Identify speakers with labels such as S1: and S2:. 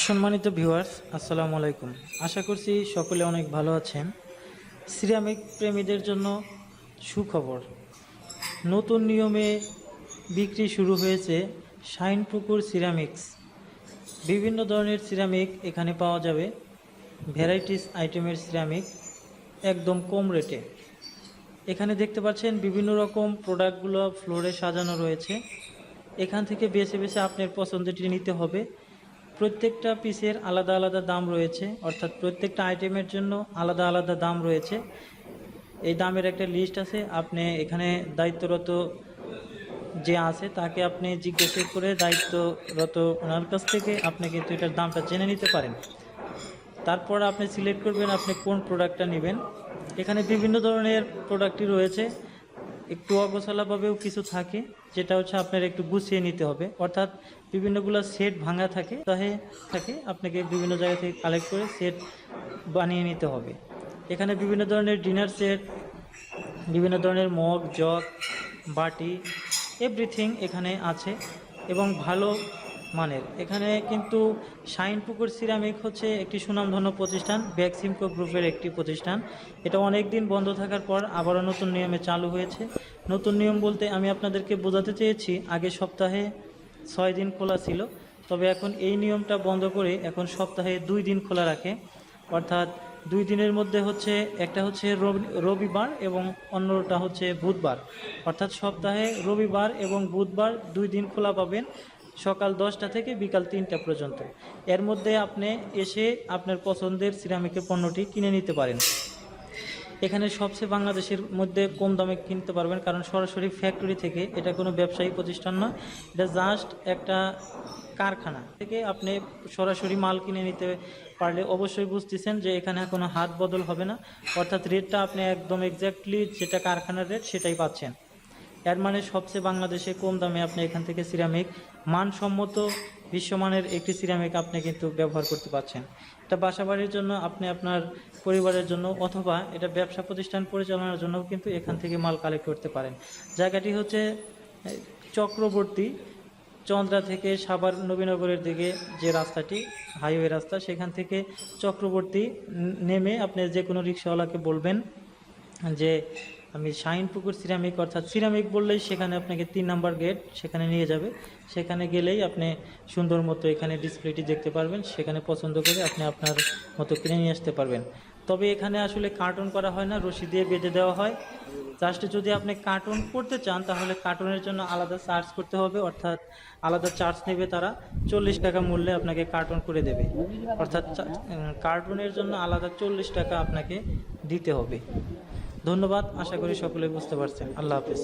S1: সম্মানিত ভিউয়ার্স, আসসালামু আলাইকুম। আশা করছি সকলে অনেক ভালো আছেন। সিরামিক প্রেমীদের জন্য সুখবর। নতুন নিয়মে বিক্রি শুরু হয়েছে শাইনপুকুর সিরামিক্স। বিভিন্ন ধরনের সিরামিক এখানে পাওয়া যাবে। ভ্যারাইটিস আইটেমের সিরামিক, একদম কম রেটে। এখানে দেখতে পাচ্ছেন বিভিন্ন রকম প্রোডাক্টগুলো ফ্লোরে সাজানো রয়েছে। এখান থেকে বেছে বেছে আপনার পছন্দটি নিতে হবে। প্রত্যেকটা পিসের আলাদা আলাদা দাম রয়েছে, অর্থাৎ প্রত্যেকটা আইটেমের জন্য আলাদা আলাদা দাম রয়েছে। এই দামের একটা লিস্ট আছে, আপনি এখানে দায়িত্বরত যে আছে তাকে আপনি জিজ্ঞাসা করে দায়িত্বরত ওনার কাছ থেকে আপনি কিন্তু এটার দামটা জেনে নিতে পারেন। তারপর আপনি সিলেক্ট করবেন আপনি কোন প্রোডাক্টটা নেবেন। এখানে বিভিন্ন ধরনের প্রোডাক্টই রয়েছে। একটু অগোছালাভাবেও কিছু থাকে, যেটা হচ্ছে আপনার একটু গুছিয়ে নিতে হবে। অর্থাৎ বিভিন্নগুলো সেট ভাঙা থাকে, তাহে থাকে, আপনাকে বিভিন্ন জায়গা থেকে কালেক্ট করে সেট বানিয়ে নিতে হবে। এখানে বিভিন্ন ধরনের ডিনার সেট বিভিন্ন ধরনের মগ, জগ, বাটি এভরিথিং এখানে আছে এবং ভালো মানের। এখানে কিন্তু শাইনপুকুর সিরামিক হচ্ছে একটি সুনামধন্য প্রতিষ্ঠান ব্যাকসিমকো গ্রুপের একটি প্রতিষ্ঠান। এটা অনেক দিন বন্ধ থাকার পর আবারও নতুন নিয়মে চালু হয়েছে। নতুন নিয়ম বলতে আমি আপনাদেরকে বোঝাতে চেয়েছি, আগে সপ্তাহে ছয় দিন খোলা ছিল, তবে এখন এই নিয়মটা বন্ধ করে এখন সপ্তাহে দুই দিন খোলা রাখে। অর্থাৎ দুই দিনের মধ্যে হচ্ছে, একটা হচ্ছে রবি- রবিবার এবং অন্যটা হচ্ছে বুধবার। অর্থাৎ সপ্তাহে রবিবার এবং বুধবার দুই দিন খোলা পাবেন। সকাল দশটা থেকে বিকাল তিনটা পর্যন্ত। এর মধ্যে আপনি এসে আপনার পছন্দের সিরামিকের পণ্যটি কিনে নিতে পারেন। এখানে সবচেয়ে বাংলাদেশের মধ্যে কম দামে কিনতে পারবেন, কারণ সরাসরি ফ্যাক্টরি থেকে এটা কোনো ব্যবসায়ী প্রতিষ্ঠান নয়। এটা জাস্ট একটা কারখানা থেকে আপনি সরাসরি মাল কিনে নিতে পারলে অবশ্যই বুঝতেছেন যে এখানে কোনো হাত বদল হবে না। অর্থাৎ রেটটা আপনি একদম এক্স্যাক্টলি যেটা কারখানার রেট সেটাই পাচ্ছেন। এর মানে সবচেয়ে বাংলাদেশে কম দামে আপনি এখান থেকে সিরামিক মানসম্মত বিশ্বমানের একটি সিরামিক আপনি কিন্তু ব্যবহার করতে পারছেন। এটা বাসাবাড়ির জন্য, আপনি আপনার পরিবারের জন্য অথবা এটা ব্যবসা প্রতিষ্ঠান পরিচালনার জন্য কিন্তু এখান থেকে মাল কালেক্ট করতে পারেন। জায়গাটি হচ্ছে চক্রবর্তী, চন্দ্রা থেকে সাভার নবীনগরের দিকে যে রাস্তাটি হাইওয়ে রাস্তা, সেখান থেকে চক্রবর্তী নেমে আপনি যে কোনো রিক্সাওয়ালাকে বলবেন যে আমি শাহিনপুকুর সিরামিক অর্থাৎ সিরামিক বললেই সেখানে আপনাকে তিন নাম্বার গেট সেখানে নিয়ে যাবে। সেখানে গেলেই আপনি সুন্দর মতো এখানে ডিসপ্লেটি দেখতে পারবেন। সেখানে পছন্দ করে আপনি আপনার মতো কিনে নিয়ে আসতে পারবেন। তবে এখানে আসলে কার্টুন করা হয় না, রশি দিয়ে বেঁধে দেওয়া হয়। জাস্ট যদি আপনি কার্টুন করতে চান, তাহলে কার্টুনের জন্য আলাদা চার্জ করতে হবে। অর্থাৎ আলাদা চার্জ নেবে তারা। চল্লিশ টাকা মূল্যে আপনাকে কার্টুন করে দেবে। অর্থাৎ কার্টুনের জন্য আলাদা চল্লিশ টাকা আপনাকে দিতে হবে। ধন্যবাদ আশা করি সকলে বুঝতে পারছেন। আল্লাহ হাফেজ।